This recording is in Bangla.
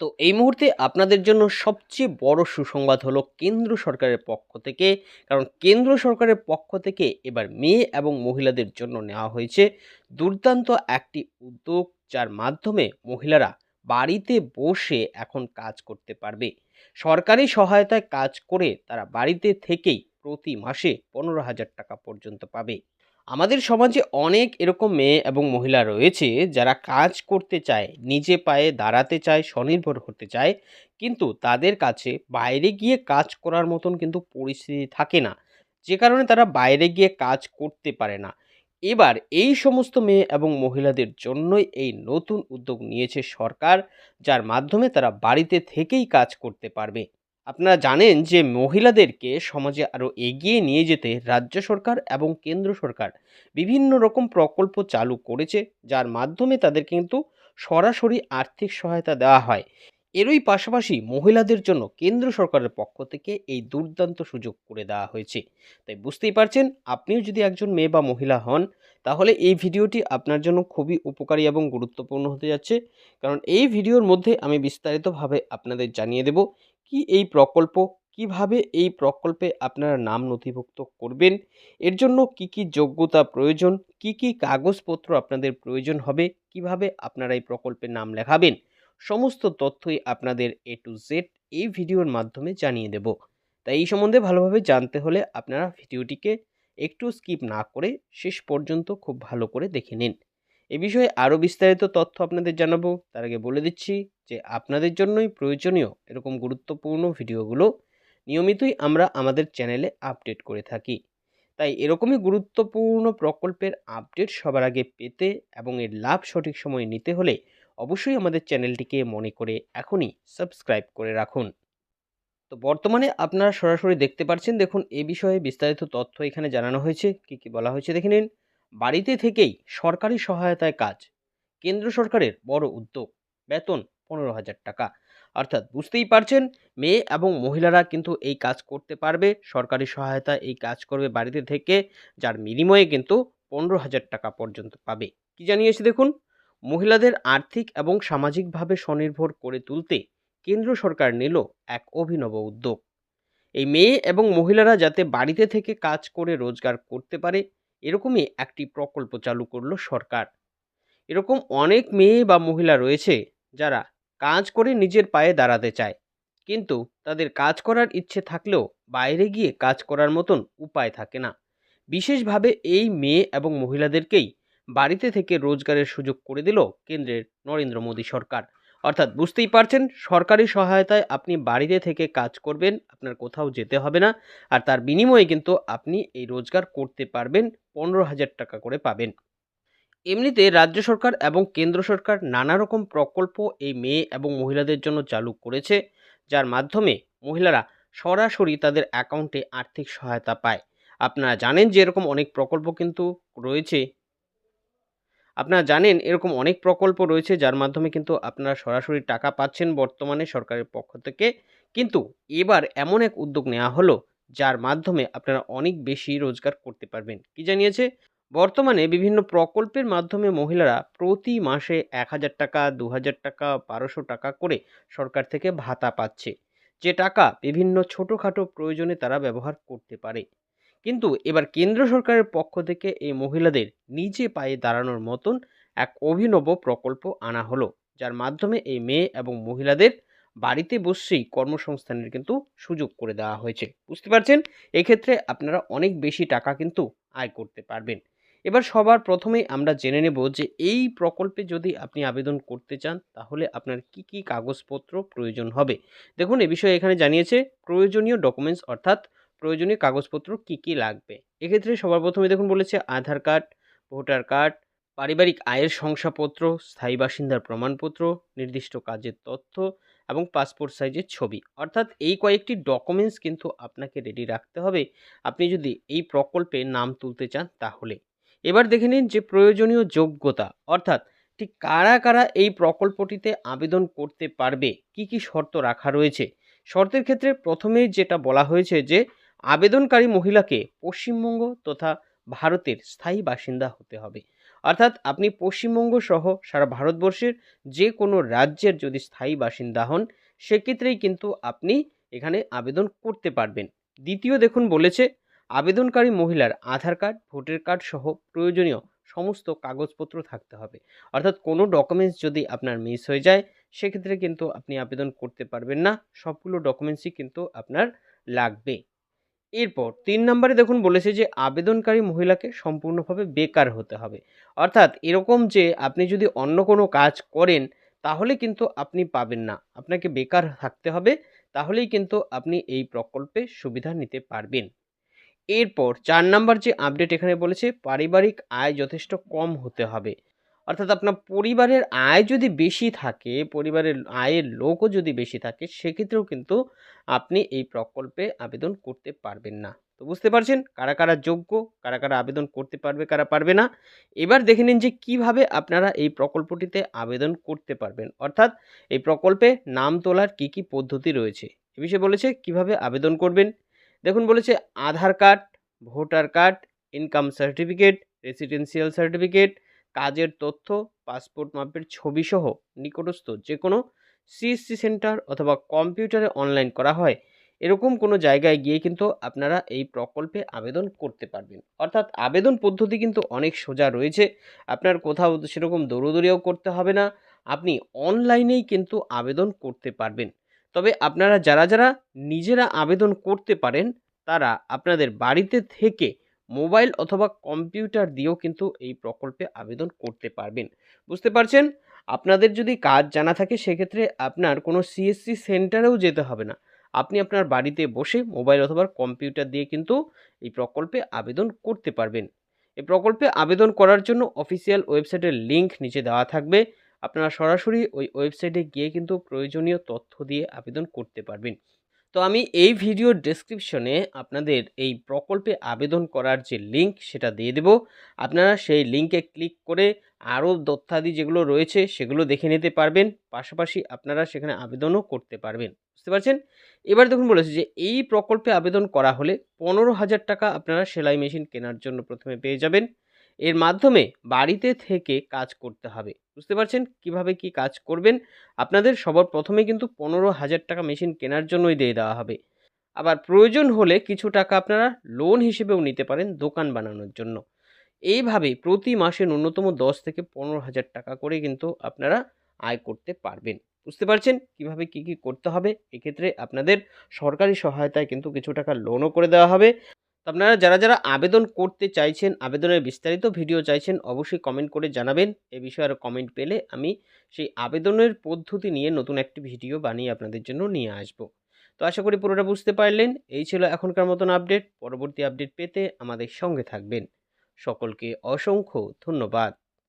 তো এই মুহূর্তে আপনাদের জন্য সবচেয়ে বড় সুসংবাদ হলো কেন্দ্র সরকারের পক্ষ থেকে, কারণ কেন্দ্র সরকারের পক্ষ থেকে এবার মেয়ে এবং মহিলাদের জন্য নেওয়া হয়েছে দুর্দান্ত একটি উদ্যোগ, যার মাধ্যমে মহিলারা বাড়িতে বসে এখন কাজ করতে পারবে। সরকারি সহায়তায় কাজ করে তারা বাড়িতে থেকেই প্রতি মাসে পনেরো হাজার টাকা পর্যন্ত পাবে। আমাদের সমাজে অনেক এরকম মেয়ে এবং মহিলা রয়েছে যারা কাজ করতে চায়, নিজে পায়ে দাঁড়াতে চায়, স্বনির্ভর হতে চায়। কিন্তু তাদের কাছে বাইরে গিয়ে কাজ করার মতন কিন্তু পরিস্থিতি থাকে না। যে কারণে তারা বাইরে গিয়ে কাজ করতে পারে না। এবার এই সমস্ত মেয়ে এবং মহিলাদের জন্যই এই নতুন উদ্যোগ নিয়েছে সরকার, যার মাধ্যমে তারা বাড়িতে থেকেই কাজ করতে পারবে। আপনারা জানেন যে মহিলাদেরকে সমাজে আরও এগিয়ে নিয়ে যেতে রাজ্য সরকার এবং কেন্দ্র সরকার বিভিন্ন রকম প্রকল্প চালু করেছে, যার মাধ্যমে তাদের কিন্তু সরাসরি আর্থিক সহায়তা দেওয়া হয়। এরই পাশাপাশি মহিলাদের জন্য কেন্দ্র সরকারের পক্ষ থেকে এই দুর্দান্ত সুযোগ করে দেওয়া হয়েছে। তাই বুঝতেই পারছেন, আপনিও যদি একজন মেয়ে বা মহিলা হন, তাহলে এই ভিডিওটি আপনার জন্য খুবই উপকারী এবং গুরুত্বপূর্ণ হতে যাচ্ছে। কারণ এই ভিডিওর মধ্যে আমি বিস্তারিতভাবে আপনাদের জানিয়ে দেব কি এই প্রকল্প? কীভাবে এই প্রকল্পে আপনারা নাম নথিভুক্ত করবেন? এর জন্য কি কি যোগ্যতা প্রয়োজন? কি কি কাগজপত্র আপনাদের প্রয়োজন হবে? কীভাবে আপনারা এই প্রকল্পে নাম লেখাবেন? সমস্ত তথ্যই আপনাদের এ টু জেড এই ভিডিওর মাধ্যমে জানিয়ে দেব। তাই এই সম্বন্ধে ভালোভাবে জানতে হলে আপনারা ভিডিওটিকে একটু স্কিপ না করে শেষ পর্যন্ত খুব ভালো করে দেখে নিন। এ বিষয়ে আরও বিস্তারিত তথ্য আপনাদের জানাব। তার আগে বলে দিচ্ছি যে আপনাদের জন্যই প্রয়োজনীয় এরকম গুরুত্বপূর্ণ ভিডিওগুলো নিয়মিতই আমরা আমাদের চ্যানেলে আপডেট করে থাকি। তাই এরকমই গুরুত্বপূর্ণ প্রকল্পের আপডেট সবার আগে পেতে এবং এর লাভ সঠিক সময়ে নিতে হলে অবশ্যই আমাদের চ্যানেলটিকে মনে করে এখনই সাবস্ক্রাইব করে রাখুন। তো বর্তমানে আপনারা সরাসরি দেখতে পাচ্ছেন দেখুন এ বিষয়ে বিস্তারিত তথ্য এখানে জানানো হয়েছে। কি কি বলা হয়েছে দেখে নিন। বাড়িতে থেকেই সরকারি সহায়তায় কাজ। কেন্দ্র সরকারের বড় উদ্যোগ, বেতন পনেরো হাজার টাকা। অর্থাৎ বুঝতেই পারছেন, মেয়ে এবং মহিলারা কিন্তু এই কাজ করতে পারবে, সরকারি সহায়তা এই কাজ করবে বাড়িতে থেকে, যার বিনিময়ে কিন্তু পনেরো হাজার টাকা পর্যন্ত পাবে। কি জানিয়েছে দেখুন? মহিলাদের আর্থিক এবং সামাজিকভাবে স্বনির্ভর করে তুলতে কেন্দ্র সরকার নিল এক অভিনব উদ্যোগ। এই মেয়ে এবং মহিলারা যাতে বাড়িতে থেকে কাজ করে রোজগার করতে পারে এরকমই একটি প্রকল্প চালু করল সরকার। এরকম অনেক মেয়ে বা মহিলা রয়েছে যারা কাজ করে নিজের পায়ে দাঁড়াতে চায়। কিন্তু তাদের কাজ করার ইচ্ছে থাকলেও বাইরে গিয়ে কাজ করার মতন উপায় থাকে না। বিশেষভাবে এই মেয়ে এবং মহিলাদেরকেই বাড়িতে থেকে রোজগারের সুযোগ করে দিল কেন্দ্রের নরেন্দ্র মোদী সরকার। অর্থাৎ বুঝতেই পারছেন, সরকারি সহায়তায় আপনি বাড়িতে থেকে কাজ করবেন, আপনার কোথাও যেতে হবে না, আর তার বিনিময়ে কিন্তু আপনি এই রোজগার করতে পারবেন, পনেরো হাজার টাকা করে পাবেন। এমনিতে রাজ্য সরকার এবং কেন্দ্র সরকার নানা রকম প্রকল্প এই মেয়ে এবং মহিলাদের জন্য চালু করেছে, যার মাধ্যমে মহিলারা সরাসরি তাদের অ্যাকাউন্টে আর্থিক সহায়তা পায়। আপনারা জানেন যে এরকম অনেক প্রকল্প কিন্তু রয়েছে আপনারা জানেন এরকম অনেক প্রকল্প রয়েছে যার মাধ্যমে কিন্তু আপনারা সরাসরি টাকা পাচ্ছেন বর্তমানে সরকারের পক্ষ থেকে। কিন্তু এবার এমন এক উদ্যোগ নেওয়া হলো যার মাধ্যমে আপনারা অনেক বেশি রোজগার করতে পারবেন। কি জানিয়েছে? বর্তমানে বিভিন্ন প্রকল্পের মাধ্যমে মহিলারা প্রতি মাসে এক হাজার টাকা, দু হাজার টাকা, বারোশো টাকা করে সরকার থেকে ভাতা পাচ্ছে। যে টাকা বিভিন্ন ছোটোখাটো প্রয়োজনে তারা ব্যবহার করতে পারে। কিন্তু এবার কেন্দ্র সরকারের পক্ষ থেকে এই মহিলাদের নিজে পায়ে দাঁড়ানোর মতন এক অভিনব প্রকল্প আনা হলো, যার মাধ্যমে এই মেয়ে এবং মহিলাদের বাড়িতে বসেই কর্মসংস্থানের কিন্তু সুযোগ করে দেওয়া হয়েছে। বুঝতে পারছেন? এক্ষেত্রে আপনারা অনেক বেশি টাকা কিন্তু আয় করতে পারবেন। এবার সবার প্রথমেই আমরা জেনে নেব যে এই প্রকল্পে যদি আপনি আবেদন করতে চান, তাহলে আপনার কি কি কাগজপত্র প্রয়োজন হবে? দেখুন, এ বিষয়ে এখানে জানিয়েছে প্রয়োজনীয় ডকুমেন্টস অর্থাৎ প্রয়োজনীয় কাগজপত্র কি কি লাগবে? এক্ষেত্রে সবার প্রথমে দেখুন বলেছে আধার কার্ড, ভোটার কার্ড, পারিবারিক আয়ের শংসাপত্র, স্থায়ী বাসিন্দার প্রমাণপত্র, নির্দিষ্ট কাজের তথ্য এবং পাসপোর্ট সাইজের ছবি। অর্থাৎ এই কয়েকটি ডকুমেন্টস কিন্তু আপনাকে রেডি রাখতে হবে। আপনি যদি এই প্রকল্পে নাম তুলতে চান তাহলে। এবার দেখে নিন যে প্রয়োজনীয় যোগ্যতা, অর্থাৎ ঠিক কারা কারা এই প্রকল্পটিতে আবেদন করতে পারবে? কি কি শর্ত রাখা রয়েছে? শর্তের ক্ষেত্রে প্রথমেই যেটা বলা হয়েছে যে আবেদনকারী মহিলাকে পশ্চিমবঙ্গ তথা ভারতের স্থায়ী বাসিন্দা হতে হবে। অর্থাৎ আপনি পশ্চিমবঙ্গ সহ সারা ভারতবর্ষের যে কোনো রাজ্যের যদি স্থায়ী বাসিন্দা হন, সেক্ষেত্রেই কিন্তু আপনি এখানে আবেদন করতে পারবেন। দ্বিতীয় দেখুন বলেছে, আবেদনকারী মহিলার আধার কার্ড, ভোটার কার্ড সহ প্রয়োজনীয় সমস্ত কাগজপত্র থাকতে হবে। অর্থাৎ কোনো ডকুমেন্টস যদি আপনার মিস হয়ে যায়, সেক্ষেত্রে কিন্তু আপনি আবেদন করতে পারবেন না। সবগুলো ডকুমেন্টসই কিন্তু আপনার লাগবে। এরপর তিন নম্বরে দেখুন বলেছে যে আবেদনকারী মহিলাকে সম্পূর্ণভাবে বেকার হতে হবে। অর্থাৎ এরকম যে আপনি যদি অন্য কোনো কাজ করেন, তাহলে কিন্তু আপনি পাবেন না। আপনাকে বেকার থাকতে হবে, তাহলেই কিন্তু আপনি এই প্রকল্পে সুবিধা নিতে পারবেন। এরপর চার নাম্বার যে আপডেট এখানে বলেছে, পারিবারিক আয় যথেষ্ট কম হতে হবে। অর্থাৎ আপনার পরিবারের আয় যদি বেশি থাকে, পরিবারের আয়ের লোকও যদি বেশি থাকে, সেক্ষেত্রেও কিন্তু আপনি এই প্রকল্পে আবেদন করতে পারবেন না। তো বুঝতে পারছেন? কারা কারা যোগ্য, কারা কারা আবেদন করতে পারবে, কারা পারবে না? এবার দেখে নিন যে কীভাবে আপনারা এই প্রকল্পটিতে আবেদন করতে পারবেন। অর্থাৎ এই প্রকল্পে নাম তোলার কি কি পদ্ধতি রয়েছে? এ বিষয়ে বলেছে কীভাবে আবেদন করবেন। দেখুন বলেছে Aadhaar card, voter card, income certificate, residential certificate কাজের তথ্য, পাসপোর্ট মাপের ছবি সহ নিকটস্থ যে কোনো সিএসসি সেন্টার অথবা কম্পিউটারে অনলাইন করা হয়। এরকম কোনো জায়গায় গিয়ে কিন্তু আপনারা এই প্রকল্পে আবেদন করতে পারবেন। অর্থাৎ আবেদন পদ্ধতি কিন্তু অনেক সোজা রয়েছে। আপনার কোথাও সেরকম দৌড়দৌড়িও করতে হবে না। আপনি অনলাইনেই কিন্তু আবেদন করতে পারবেন। তবে আপনারা যারা যারা নিজেরা আবেদন করতে পারেন, তারা আপনাদের বাড়িতে থেকে মোবাইল অথবা কম্পিউটার দিয়েও কিন্তু এই প্রকল্পে আবেদন করতে পারবেন। বুঝতে পারছেন? আপনাদের যদি কাজ জানা থাকে, সেক্ষেত্রে আপনার কোনো সিএসসি সেন্টারেও যেতে হবে না। আপনি আপনার বাড়িতে বসে মোবাইল অথবা কম্পিউটার দিয়ে কিন্তু এই প্রকল্পে আবেদন করতে পারবেন। এই প্রকল্পে আবেদন করার জন্য অফিসিয়াল ওয়েবসাইটের লিংক নিচে দেওয়া থাকবে। আপনারা সরাসরি ওই ওয়েবসাইটে গিয়ে কিন্তু প্রয়োজনীয় তথ্য দিয়ে আবেদন করতে পারবেন। তো আমি এই ভিডিওর ডেসক্রিপশনে আপনাদের এই প্রকল্পে আবেদন করার যে লিঙ্ক সেটা দিয়ে দেব। আপনারা সেই লিঙ্কে ক্লিক করে আরও তথ্যাদি যেগুলো রয়েছে সেগুলো দেখে নিতে পারবেন। পাশাপাশি আপনারা সেখানে আবেদনও করতে পারবেন। বুঝতে পারছেন? এবার দেখুন বলেছে যে এই প্রকল্পে আবেদন করা হলে পনেরো হাজার টাকা আপনারা সেলাই মেশিন কেনার জন্য প্রথমে পেয়ে যাবেন। এর মাধ্যমে বাড়িতে থেকে কাজ করতে হবে। বুঝতে পারছেন কীভাবে কি কাজ করবেন? আপনাদের সবার প্রথমে কিন্তু পনেরো হাজার টাকা মেশিন কেনার জন্যই দিয়ে দেওয়া হবে। আবার প্রয়োজন হলে কিছু টাকা আপনারা লোন হিসেবেও নিতে পারেন দোকান বানানোর জন্য। এইভাবে প্রতি মাসে ন্যূনতম দশ থেকে পনেরো হাজার টাকা করে কিন্তু আপনারা আয় করতে পারবেন। বুঝতে পারছেন কীভাবে কি কি করতে হবে? এক্ষেত্রে আপনাদের সরকারি সহায়তায় কিন্তু কিছু টাকা লোনও করে দেওয়া হবে। তো আপনারা যারা যারা আবেদন করতে চাইছেন, আবেদনের বিস্তারিত ভিডিও চাইছেন, অবশ্যই কমেন্ট করে জানাবেন। এ বিষয়ে আরও কমেন্ট পেলে আমি সেই আবেদনের পদ্ধতি নিয়ে নতুন একটি ভিডিও বানিয়ে আপনাদের জন্য নিয়ে আসব। তো আশা করি পুরোটা বুঝতে পারলেন। এই ছিল এখনকার মতন আপডেট পরবর্তী আপডেট পেতে আমাদের সঙ্গে থাকবেন। সকলকে অসংখ্য ধন্যবাদ।